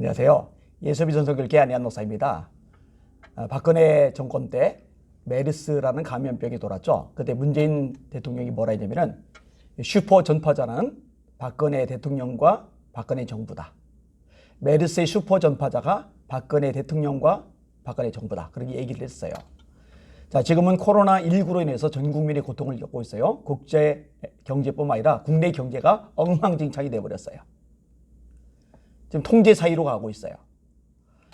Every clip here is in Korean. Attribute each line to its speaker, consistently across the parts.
Speaker 1: 안녕하세요. 예수비 전성교회 안양 목사입니다. 아, 박근혜 정권 때 메르스라는 감염병이 돌았죠. 그때 문재인 대통령이 뭐라 했냐면은 슈퍼 전파자는 박근혜 대통령과 박근혜 정부다. 메르스의 슈퍼 전파자가 박근혜 대통령과 박근혜 정부다. 그렇게 얘기를 했어요. 자, 지금은 코로나19로 인해서 전 국민이 고통을 겪고 있어요. 국제 경제뿐만 아니라 국내 경제가 엉망진창이 돼버렸어요. 지금 통제 사이로 가고 있어요.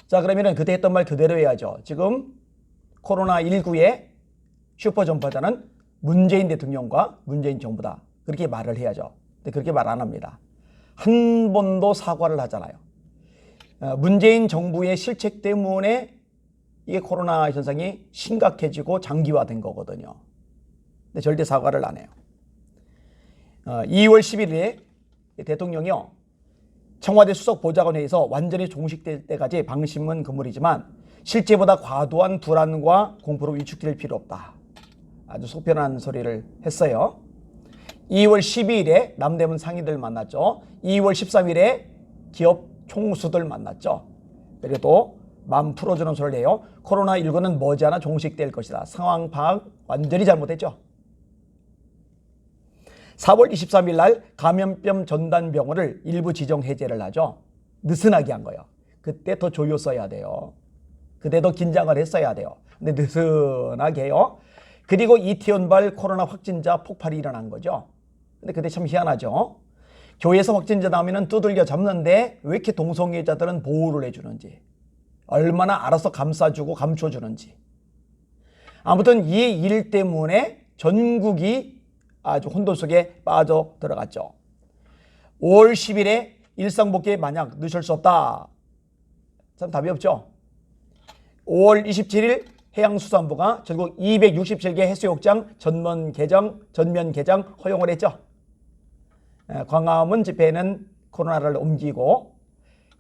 Speaker 1: 자, 그러면은 그때 했던 말 그대로 해야죠. 지금 코로나19의 슈퍼 전파자는 문재인 대통령과 문재인 정부다. 그렇게 말을 해야죠. 근데 그렇게 말 안 합니다. 한 번도 사과를 하잖아요. 어, 문재인 정부의 실책 때문에 이게 코로나 현상이 심각해지고 장기화된 거거든요. 근데 절대 사과를 안 해요. 어, 2월 11일에 대통령이요. 청와대 수석 보좌관 회의에서 완전히 종식될 때까지 방심은 금물이지만 실제보다 과도한 불안과 공포로 위축될 필요 없다. 아주 속편한 소리를 했어요. 2월 12일에 남대문 상인들 만났죠. 2월 13일에 기업 총수들 만났죠. 그래도 마음 풀어주는 소리를 해요. 코로나19는 머지않아 종식될 것이다. 상황 파악 완전히 잘못했죠. 4월 23일 날 감염병 전단병원을 일부 지정 해제를 하죠. 느슨하게 한 거예요. 그때 더 조였어야 돼요. 그때 더 긴장을 했어야 돼요. 근데 느슨하게 해요. 그리고 이태원발 코로나 확진자 폭발이 일어난 거죠. 근데 그때 참 희한하죠. 교회에서 확진자 나오면 두들겨 잡는데 왜 이렇게 동성애자들은 보호를 해주는지 얼마나 알아서 감싸주고 감춰주는지 아무튼 이 일 때문에 전국이 아주 혼돈 속에 빠져 들어갔죠. 5월 10일에 일상복귀에 만약 늦을 수 없다. 참 답이 없죠. 5월 27일 해양수산부가 전국 267개 해수욕장 전면 개장, 전면 개장 허용을 했죠. 에, 광화문 집회는 코로나를 옮기고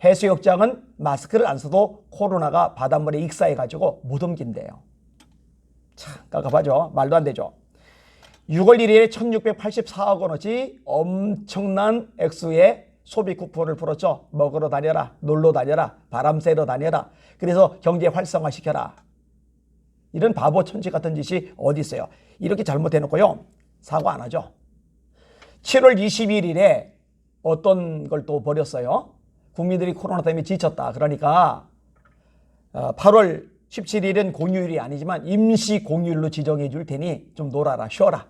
Speaker 1: 해수욕장은 마스크를 안 써도 코로나가 바닷물에 익사해가지고 못 옮긴대요. 참 깝깝하죠. 말도 안 되죠. 6월 1일에 1684억 원어치 엄청난 액수의 소비 쿠폰을 풀었죠. 먹으러 다녀라, 놀러 다녀라, 바람 쐬러 다녀라. 그래서 경제 활성화 시켜라. 이런 바보 천지 같은 짓이 어디 있어요. 이렇게 잘못해놓고요. 사과 안 하죠. 7월 21일에 어떤 걸 또 버렸어요. 국민들이 코로나 때문에 지쳤다. 그러니까 8월 17일은 공휴일이 아니지만 임시 공휴일로 지정해 줄 테니 좀 놀아라, 쉬어라.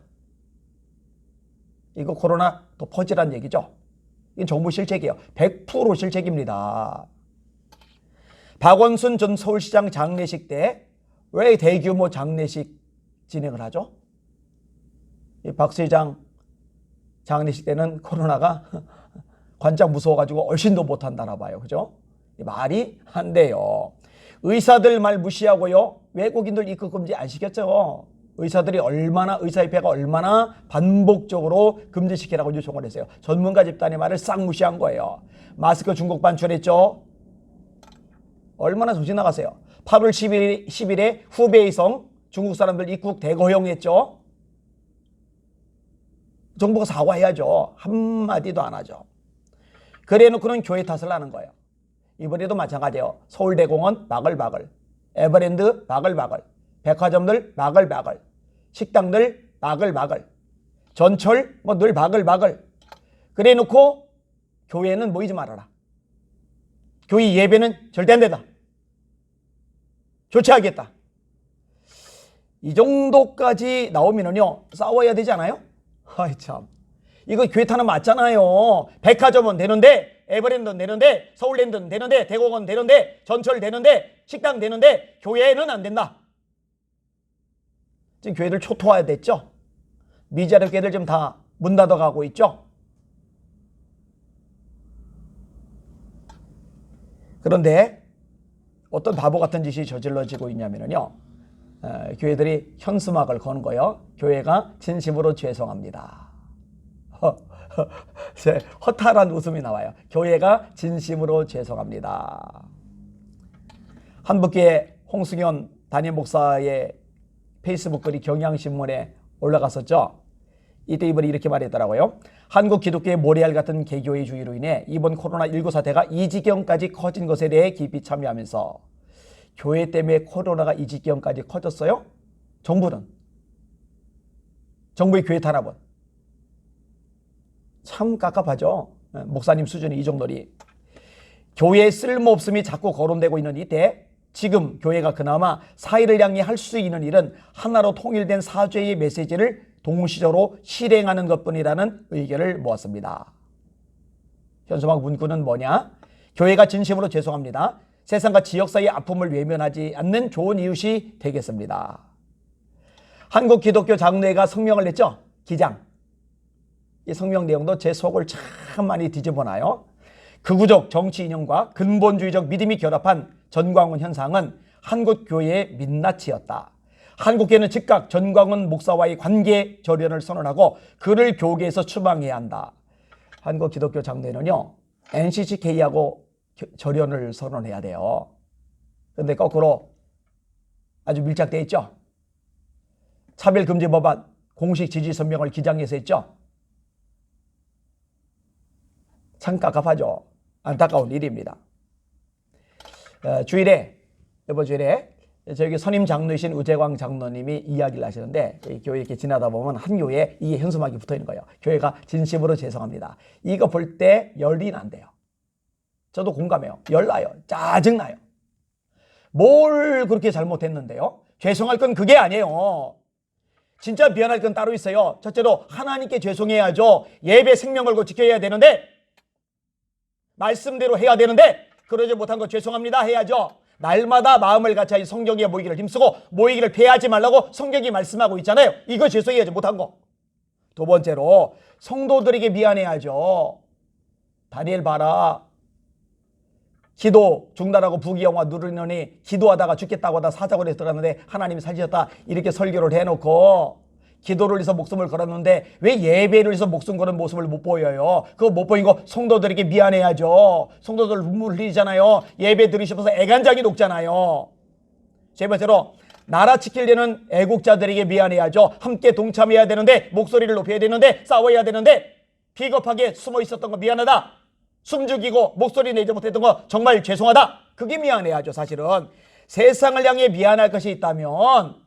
Speaker 1: 이거 코로나 또 퍼지란 얘기죠. 이건 정부 실책이에요. 100% 실책입니다. 박원순 전 서울시장 장례식 때 왜 대규모 장례식 진행을 하죠? 박 시장 장례식 때는 코로나가 관장 무서워가지고 얼씬도 못한다나 봐요. 그죠? 말이 안 돼요. 의사들 말 무시하고요. 외국인들 입국 금지 안 시켰죠. 의사들이 얼마나 의사협회가 얼마나 반복적으로 금지시키라고 요청을 했어요. 전문가 집단의 말을 싹 무시한 거예요. 마스크 중국 반출했죠. 얼마나 정신 나가세요. 8월 10일, 10일에 후베이성 중국 사람들 입국 대거형했죠. 정부가 사과해야죠. 한마디도 안 하죠. 그래 놓고는 교회 탓을 하는 거예요. 이번에도 마찬가지예요. 서울대공원 바글바글, 에버랜드 바글바글, 백화점들 바글바글, 식당들 바글바글, 전철 뭐늘 바글바글. 그래 놓고 교회는 모이지 말아라. 교회 예배는 절대 안 된다. 조치하겠다. 이 정도까지 나오면은요 싸워야 되지 않아요? 아이 참 이거 교회 타는 맞잖아요. 백화점은 되는데 에버랜드는 되는데 서울랜드는 되는데 대공원 되는데 전철 되는데 식당 되는데 교회는 안 된다. 지금 교회들 초토화야 됐죠? 미자립 교회들 지금 다 문 닫아가고 있죠? 그런데 어떤 바보 같은 짓이 저질러지고 있냐면요. 어, 교회들이 현수막을 거는 거요. 교회가 진심으로 죄송합니다. 허탈한 웃음이 나와요. 교회가 진심으로 죄송합니다. 한국교회 홍승현 담임 목사의 페이스북 글이 경향신문에 올라갔었죠. 이때 이번에 이렇게 말했더라고요. 한국 기독교의 모래알 같은 개교의 주의로 인해 이번 코로나19 사태가 이 지경까지 커진 것에 대해 깊이 참여하면서 교회 때문에 코로나가 이 지경까지 커졌어요? 정부는 정부의 교회 탄압은 참 깝깝하죠. 예, 목사님 수준이 이 정도니 교회의 쓸모없음이 자꾸 거론되고 있는 이때 지금 교회가 그나마 사회를 향해 할 수 있는 일은 하나로 통일된 사죄의 메시지를 동시적으로 실행하는 것뿐이라는 의견을 모았습니다. 현수막 문구는 뭐냐? 교회가 진심으로 죄송합니다. 세상과 지역사회의 아픔을 외면하지 않는 좋은 이웃이 되겠습니다. 한국 기독교 장로회가 성명을 냈죠? 기장. 이 성명 내용도 제 속을 참 많이 뒤집어 놔요. 극우적 정치 이념과 근본주의적 믿음이 결합한 전광훈 현상은 한국 교회의 민낯이었다. 한국교회는 즉각 전광훈 목사와의 관계 절연을 선언하고 그를 교계에서 추방해야 한다. 한국 기독교 장로회는요, NCCK하고 절연을 선언해야 돼요. 그런데 거꾸로 아주 밀착돼 있죠. 차별금지 법안 공식 지지 선명을 기장해서 했죠. 참 깝깝하죠. 안타까운 일입니다. 어, 주일에 이번 주일에 저기 선임 장로이신 우재광 장로님이 이야기를 하시는데 이 교회 이렇게 지나다 보면 한 교회에 이 현수막이 붙어 있는 거예요. 교회가 진심으로 죄송합니다. 이거 볼 때 열이 난대요. 저도 공감해요. 열 나요. 짜증 나요. 뭘 그렇게 잘못했는데요? 죄송할 건 그게 아니에요. 진짜 미안할 건 따로 있어요. 첫째로 하나님께 죄송해야죠. 예배 생명 걸고 지켜야 되는데 말씀대로 해야 되는데 그러지 못한 거 죄송합니다 해야죠. 날마다 마음을 같이 성경에 모이기를 힘쓰고 모이기를 패하지 말라고 성경이 말씀하고 있잖아요. 이거 죄송해야지 못한 거. 두 번째로 성도들에게 미안해야죠. 다니엘 봐라. 기도 중단하고 부귀영화 누르느니 기도하다가 죽겠다고 하다 해서 들었는데 하나님이 살리셨다 이렇게 설교를 해놓고 기도를 위해서 목숨을 걸었는데 왜 예배를 위해서 목숨 거는 모습을 못 보여요? 그거 못 보이고 성도들에게 미안해야죠. 성도들 눈물 흘리잖아요. 예배 드리시면서 애간장이 녹잖아요. 세 번째로 나라 지키려는 애국자들에게 미안해야죠. 함께 동참해야 되는데 목소리를 높여야 되는데 싸워야 되는데 비겁하게 숨어 있었던 거 미안하다. 숨죽이고 목소리 내지 못했던 거 정말 죄송하다. 그게 미안해야죠. 사실은 세상을 향해 미안할 것이 있다면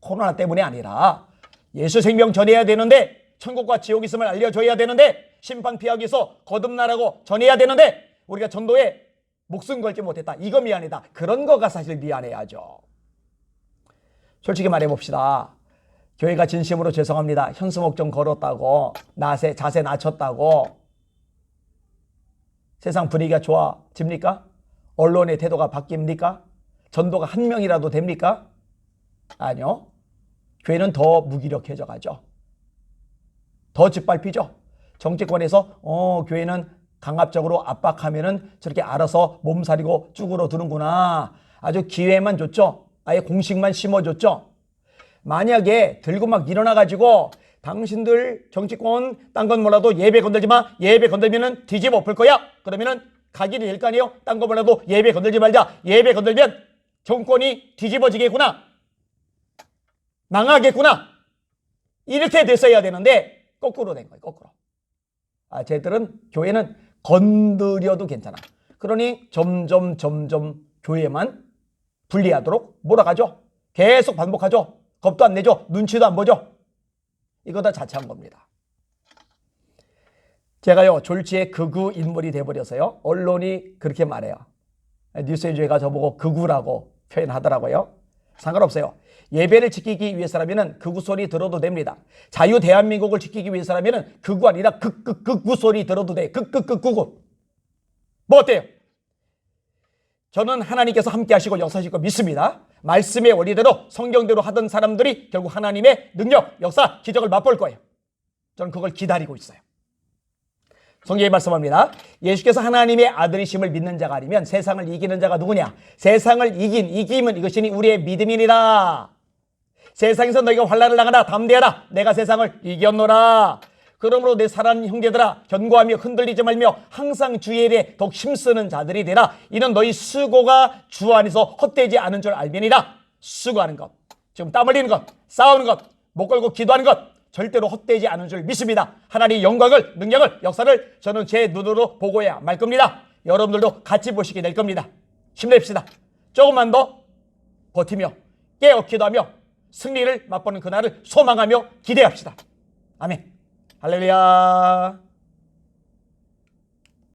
Speaker 1: 코로나 때문이 아니라 예수 생명 전해야 되는데 천국과 지옥 있음을 알려줘야 되는데 심판 피하기 위해서 거듭나라고 전해야 되는데 우리가 전도에 목숨 걸지 못했다. 이거 미안하다. 그런 거가 사실 미안해야죠. 솔직히 말해봅시다. 교회가 진심으로 죄송합니다. 현수목 좀 걸었다고 나세 자세 낮췄다고 세상 분위기가 좋아집니까? 언론의 태도가 바뀝니까? 전도가 한 명이라도 됩니까? 아니요. 교회는 더 무기력해져 가죠. 더 짓밟히죠. 정치권에서 어 교회는 강압적으로 압박하면은 저렇게 알아서 몸살이고 쭈그러 드는구나. 아주 기회만 줬죠. 아예 공식만 심어줬죠. 만약에 들고 막 일어나 가지고 당신들 정치권 딴 건 몰라도 예배 건들지 마. 예배 건들면은 뒤집어 엎을 거야. 그러면은 각일이 될 거 아니에요. 딴 거 몰라도 예배 건들지 말자. 예배 건들면 정권이 뒤집어지겠구나. 망하겠구나. 이렇게 됐어야 되는데 거꾸로 된 거예요. 거꾸로. 아, 쟤들은 교회는 건드려도 괜찮아. 그러니 점점 점점 교회만 분리하도록 몰아가죠. 계속 반복하죠. 겁도 안 내죠. 눈치도 안 보죠. 이거 다 자체한 겁니다. 제가요 졸지에 극우 인물이 돼버려서요 언론이 그렇게 말해요. 뉴스에이저가 저보고 극우라고 표현하더라고요. 상관없어요. 예배를 지키기 위해서라면 극우 소리 들어도 됩니다. 자유 대한민국을 지키기 위해서라면 극우 아니라 극극 극우 소리 들어도 돼. 극극 극우. 뭐 어때요? 저는 하나님께서 함께 하시고 역사하실 거 믿습니다. 말씀의 원리대로 성경대로 하던 사람들이 결국 하나님의 능력, 역사, 기적을 맛볼 거예요. 저는 그걸 기다리고 있어요. 성경이 말씀합니다. 예수께서 하나님의 아들이심을 믿는 자가 아니면 세상을 이기는 자가 누구냐? 세상을 이긴 이김은 이것이니 우리의 믿음이니라. 세상에서 너희가 환란을 당하라 담대하라 내가 세상을 이겼노라. 그러므로 내 사랑하는 형제들아 견고하며 흔들리지 말며 항상 주의 일에 더욱 힘쓰는 자들이 되라. 이는 너희 수고가 주 안에서 헛되지 않은 줄 알면이다. 수고하는 것, 지금 땀 흘리는 것, 싸우는 것, 목 걸고 기도하는 것, 절대로 헛되지 않은 줄 믿습니다. 하나님 영광을, 능력을, 역사를 저는 제 눈으로 보고야 말 겁니다. 여러분들도 같이 보시게 될 겁니다. 힘냅시다. 조금만 더 버티며 깨어 기도하며 승리를 맛보는 그날을 소망하며 기대합시다. 아멘. 할렐루야.